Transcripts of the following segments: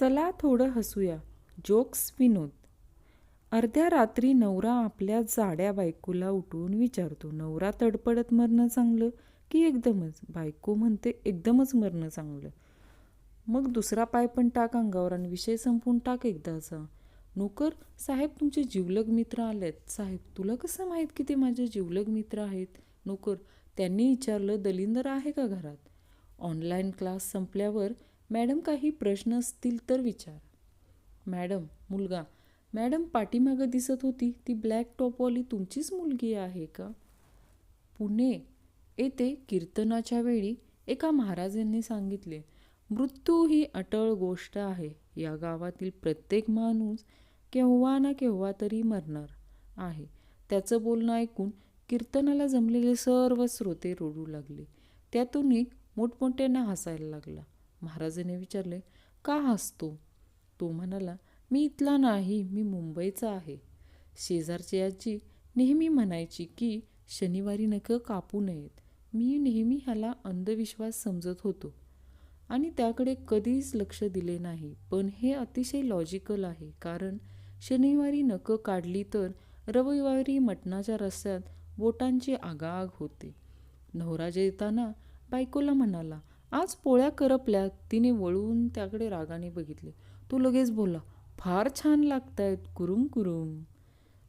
चला थोडं हसूया. जोक्स विनोद. अर्ध्या रात्री नवरा आपल्या जाड्या बायकोला उठवून विचारतो नवरा तडपडत मरणं चांगलं की एकदमच? बायको म्हणते एकदमच मरणं चांगलं. मग दुसरा पाय पण टाक अंगावर आणि विषय संपवून टाक एकदाचा नोकर साहेब तुमचे जिवलग मित्र आलेत. साहेब तुला कसं माहीत की ते माझे जिवलग मित्र आहेत? नोकर त्यांनी विचारलं दलिंदर आहे का घरात? ऑनलाईन क्लास संपल्यावर मॅडम काही प्रश्न असतील तर विचार. मॅडम मुलगा मॅडम पाठीमागं दिसत होती. ती ब्लॅक टॉपवाली तुमचीच मुलगी आहे का? पुणे येथे कीर्तनाच्या वेळी एका महाराजांनी सांगितले मृत्यू ही अटळ गोष्ट आहे. या गावातील प्रत्येक माणूस केव्हा ना केव्हा तरी मरणार आहे. त्याचं बोलणं ऐकून कीर्तनाला जमलेले सर्व श्रोते रडू लागले. त्यातून एक मोठमोठ्यानं हसायला लागला. महाराजांनी विचारले का हसतो? तो म्हणाला मी इथला नाही मी मुंबईचा आहे. शेजारची आजी नेहमी म्हणायची की शनिवारी नखं कापू नयेत. मी नेहमी ह्याला अंधविश्वास समजत होतो. आणि त्याकडे कधीच लक्ष दिले नाही. पण हे अतिशय लॉजिकल आहे. कारण शनिवारी नखं काढली तर रविवारी मटणाच्या रस्त्यात बोटांची आगाआग होते. नवरा जेताना बायकोला म्हणाला आज पोळ्या करपल्या तिने वळून त्याकडे रागाने बघितले. तो लगेच बोलला फार छान लागतायत कुरुम कुरुम.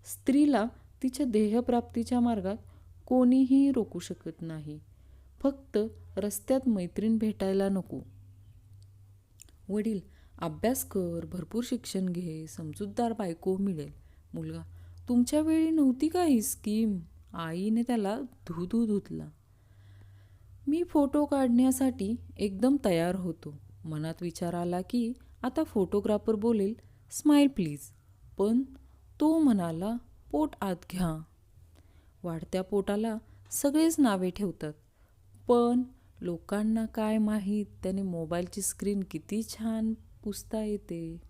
स्त्रीला तिच्या देहप्राप्तीच्या मार्गात कोणीही रोखू शकत नाही. फक्त रस्त्यात मैत्रीण भेटायला नको. वडील अभ्यास कर भरपूर शिक्षण घे समजूतदार बायको मिळेल. मुलगा तुमच्या वेळी नव्हती का ही स्कीम? आईने त्याला धू धू धुतला. मी फोटो काढण्यासाठी एकदम तयार होतो. मनात विचार आला की आता फोटोग्राफर बोलेल स्माईल प्लीज. पण तो म्हणाला पोट आत घ्या. वाढत्या पोटाला सगळेच नावे ठेवतात. पण लोकांना काय माहीत त्याने मोबाईलची स्क्रीन किती छान पुसता येते.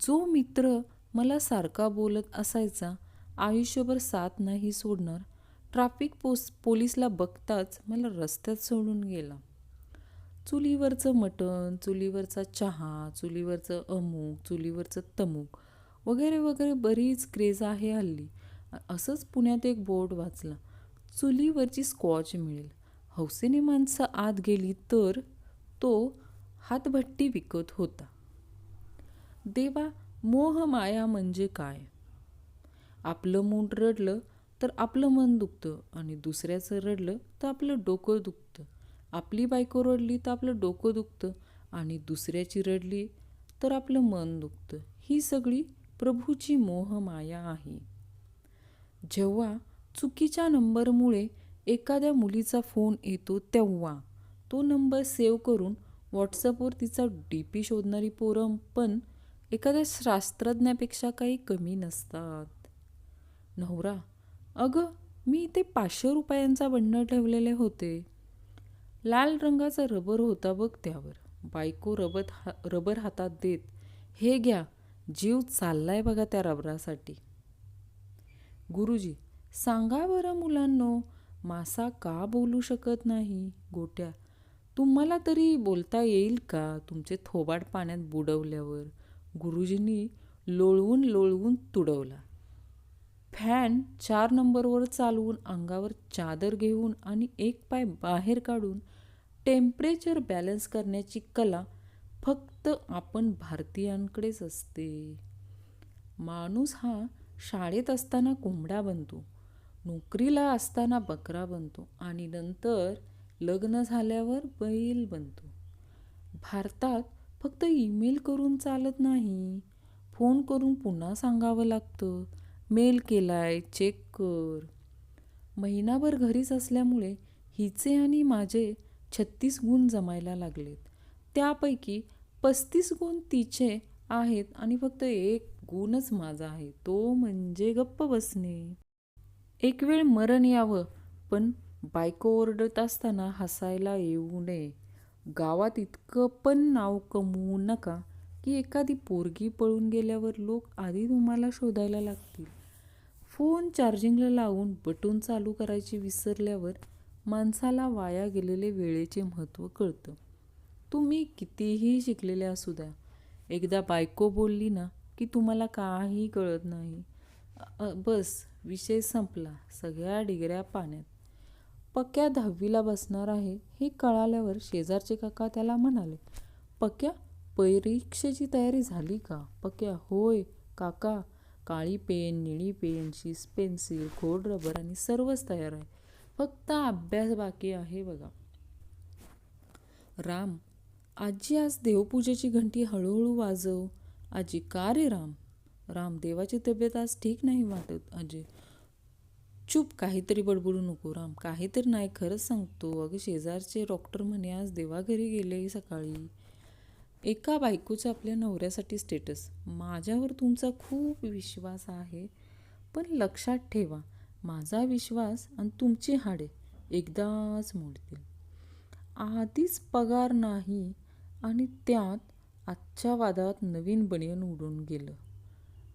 जो मित्र मला सारखा बोलत असायचा आयुष्यभर साथ नाही सोडणार ट्राफिक पोस पोलीसला बघताच मला रस्त्यात सोडून गेला. चुलीवरचं मटण चुलीवरचा चहा चुलीवरचं अमूक चुलीवरचं तमूक वगैरे वगैरे बरीच क्रेज आहे हल्ली. असंच पुण्यात एक बोर्ड वाचला. चुलीवरची स्कॉच मिळेल. हौसेने माणसं आत गेली तर तो हातभट्टी विकत होता. देवा मोह माया म्हणजे काय? आपलं मूड रडलं तर आपलं मन दुखतं आणि दुसऱ्याचं रडलं तर आपलं डोकं दुखतं. आपली बायको रडली तर आपलं डोकं दुखतं आणि दुसऱ्याची रडली तर आपलं मन दुखतं. ही सगळी प्रभूची मोहमाया आहे. जेव्हा चुकीच्या नंबरमुळे एखाद्या मुलीचा फोन येतो तेव्हा तो नंबर सेव्ह करून व्हॉट्सअपवर तिचा डी पी शोधणारी पोरं पण एखाद्या शास्त्रज्ञापेक्षा काही कमी नसतात. नवरा अगं मी इथे पाचशे रुपयांचा बंड ठेवलेले होते. लाल रंगाचा रबर होता बघ त्यावर. बायको रबर हा रबर हातात देत हे घ्या जीव चाललाय बघा त्या रबरासाठी. गुरुजी सांगा बरं मुलांनो मासा का बोलू शकत नाही? गोट्या तुम्हाला तरी बोलता येईल का तुमचे थोबाड पाण्यात बुडवल्यावर? गुरुजींनी लोळवून लोळवून तुडवला. फॅन चार नंबरवर चालवून अंगावर चादर घेऊन आणि एक पाय बाहेर काढून टेम्परेचर बॅलन्स करण्याची कला फक्त आपण भारतीयांकडेच असते. माणूस हा शाळेत असताना कोंबडा बनतो नोकरीला असताना बकरा बनतो आणि नंतर लग्न झाल्यावर बैल बनतो. भारतात फक्त ईमेल करून चालत नाही फोन करून पुन्हा सांगावं लागतं मेल केलाय चेक कर. महिनाभर घरीच असल्यामुळे हिचे आणि माझे छत्तीस गुण जमायला लागलेत. त्यापैकी पस्तीस गुण तिचे आहेत आणि फक्त एक गुणच माझा आहे तो म्हणजे गप्प बसणे. एक वेळ मरण यावं पण बायको ओरडत असताना हसायला येऊ नये. गावात इतकं पण नाव कमवू नका की एखादी पोरगी पळून गेल्यावर लोक आधी तुम्हाला शोधायला लागतील. फोन चार्जिंगला लावून बटून चालू करायची विसरल्यावर माणसाला वाया गेलेले वेळेचे महत्त्व कळतं. तुम्ही कितीही शिकलेले असू द्या एकदा बायको बोलली ना की तुम्हाला काही कळत नाही. बस विषय संपला सगळ्या डिगऱ्या पाण्यात. पक्या दहावीला बसणार आहे हे कळाल्यावर शेजारचे काका त्याला म्हणाले पक्या परीक्षेची तयारी झाली का? पक्या? होय काका. काळी पेन निळी पेन शीस पेन्सिल खोड रबर आणि सर्वच तयार आहे. फक्त अभ्यास बाकी आहे बघा. राम आजी आज देवपूजेची घंटी हळूहळू वाजव. आजी का रे राम? राम देवाची तब्येत आज ठीक नाही वाटत आजी. चूप काहीतरी बडबडू नको राम. काहीतरी नाही खरंच सांगतो. अगं शेजारचे डॉक्टर म्हणे आज देवाघरी गेले सकाळी. एका बायकोचं आपल्या नवऱ्यासाठी स्टेटस माझ्यावर तुमचा खूप विश्वास आहे. पण लक्षात ठेवा माझा विश्वास आणि तुमची हाडे एकदाच मोडतील. आधीच पगार नाही आणि त्यात आजच्या वादात नवीन बनियन उडून गेलं.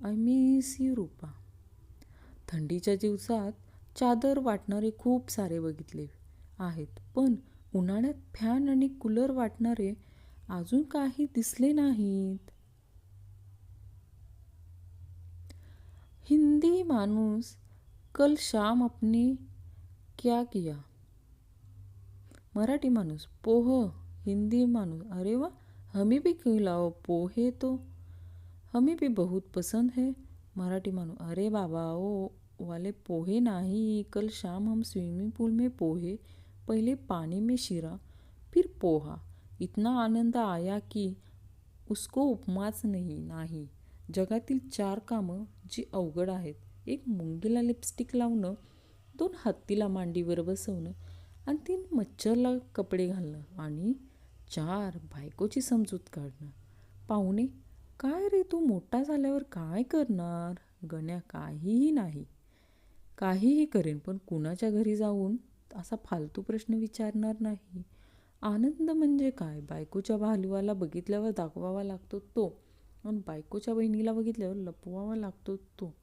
I miss you Rupa. थंडीच्या दिवसात चादर वाटणारे खूप सारे बघितले आहेत. पण उन्हाळ्यात फॅन आणि कूलर वाटणारे अजून काही दिसले नाहीत. हिंदी माणूस कल शाम अपने क्या किया? मराठी माणूस पोह हिंदी माणूस अरे वाह हमें भी खिलाओ पोहे तो। हमें भी बहुत पसंद है मराठी माणूस अरे बाबा ओ वाले पोहे नहीं कल शाम हम स्विमिंग पूल में पोहे पहले पानी में शिरा फिर पोहा। इतना आनंद आया की उसको उपमाच नाही. नाही जगातील चार कामं जी अवघड आहेत एक मुंगीला लिपस्टिक लावणं दोन हत्तीला मांडीवर बसवणं आणि तीन मच्छरला कपडे घालणं आणि चार बायकोची समजूत काढणं. पाहुणे काय रे तू मोठा झाल्यावर काय करणार? गण्या काहीही नाही. काहीही करेन पण कुणाच्या घरी जाऊन असा फालतू प्रश्न विचारणार नाही? आनंद म्हणजे काय? बायकोच्या भालुवाला बघितल्यावर दाखवावा लागतो तो आणि बायकोच्या बहिणीला बघितल्यावर लपवावा लागतो तो.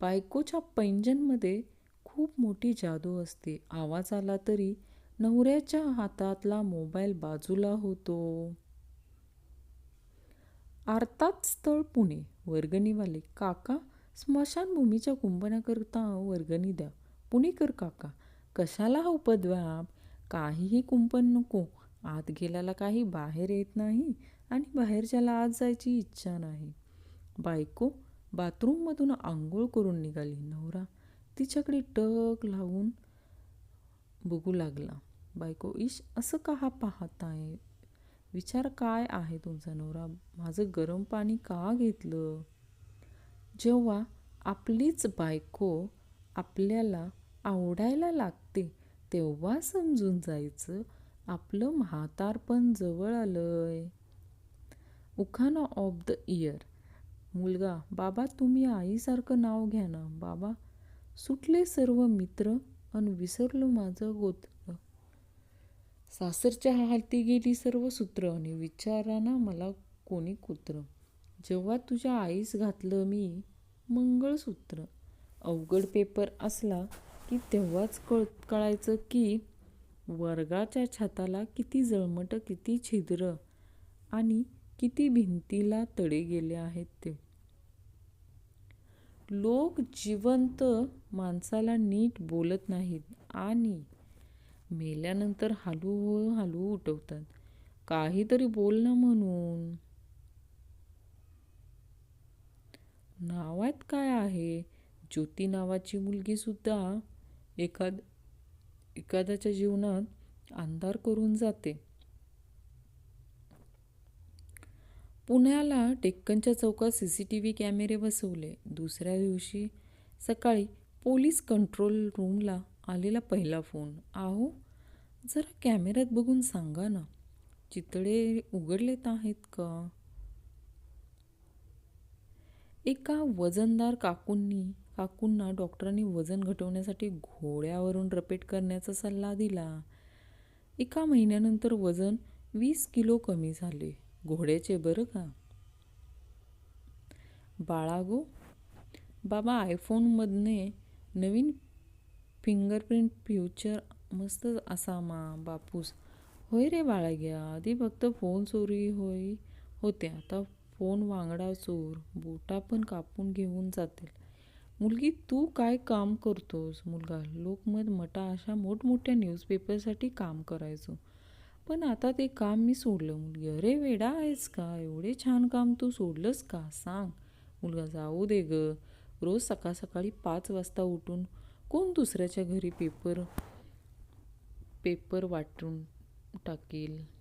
बायकोच्या पैंजनमध्ये खूप मोठी जादू असते. आवाज आला तरी नवऱ्याच्या हातातला मोबाईल बाजूला होतो. आरतात स्थळ पुणे. वर्गणीवाले काका स्मशानभूमीच्या कुंभनाकरता वर्गणी द्या. पुणेकर काका कशाला हा उपद्व्याप? काहीही कुंपण नको. आत गेल्याला काही बाहेर येत नाही आणि बाहेरच्याला आत जायची इच्छा नाही. बायको बाथरूममधून आंघोळ करून निघाली. नवरा तिच्याकडे टक लावून बघू लागला. बायको इश असं का पाहताय? विचार काय आहे तुमचा नवरा? माझं गरम पाणी का घेतलं? जेव्हा आपलीच बायको आपल्याला आवडायला लागते तेव्हा समजून जायचं आपलं म्हातारपण जवळ आलंय. Ukhana of the year. मुलगा बाबा तुम्ही आईसारखं नाव घ्या ना. बाबा सुटले सर्व मित्र अन विसरलो माझं गोत्र. सासरच्या हाती गेली सर्व सूत्र आणि विचाराना मला कोणी कुत्र. जेव्हा तुझ्या आईस घातलं मी मंगळसूत्र. अवघड पेपर असला की तेव्हाच कळ कळायचं की वर्गाच्या छताला किती जळमट किती छिद्र आणि किती भिंतीला तडे गेले आहेत ते. लोक जिवंत माणसाला नीट बोलत नाहीत आणि मेल्यानंतर हळूहळू हलू उठवतात. काहीतरी बोल ना म्हणून. नावात काय आहे? ज्योती नावाची मुलगी सुद्धा एखाद एखाद्याच्या जीवनात अंधार करून जाते. पुण्याला डेक्कनच्या चौकात सी सी टी व्ही कॅमेरे बसवले. दुसऱ्या दिवशी सकाळी पोलीस कंट्रोल रूमला आलेला पहिला फोन. आहो जरा कॅमेऱ्यात बघून सांगा ना चितळे उघडलेत आहेत का? एका वजनदार काकूंनी काकूंना डॉक्टरांनी वजन घटवण्यासाठी घोड्यावरून रपेट करण्याचा सल्ला दिला. एका महिन्यानंतर वजन वीस किलो कमी झाले. घोड्याचे बरं का? बाळागो बाबा आयफोनमधने नवीन फिंगरप्रिंट फ्युचर मस्त असा मा बापूस. होय रे बाळाग्या आधी फक्त फोन चोरी होई होते आता फोन वांगडा चोर. बोटा पण कापून घेऊन जातील. मुलगी तू काय काम करतोस? मुलगा लोकमत मटा अशा मोठमोठ्या न्यूजपेपरसाठी काम करायचो. पण आता ते काम मी सोडलं. मुलगी अरे वेडा आहेस का? एवढे छान काम तू सोडलंस का? सांग. मुलगा जाऊ दे ग. रोज सकाळ सकाळी पाच वाजता उठून कोण दुसऱ्याच्या घरी पेपर पेपर वाटून टाकेल?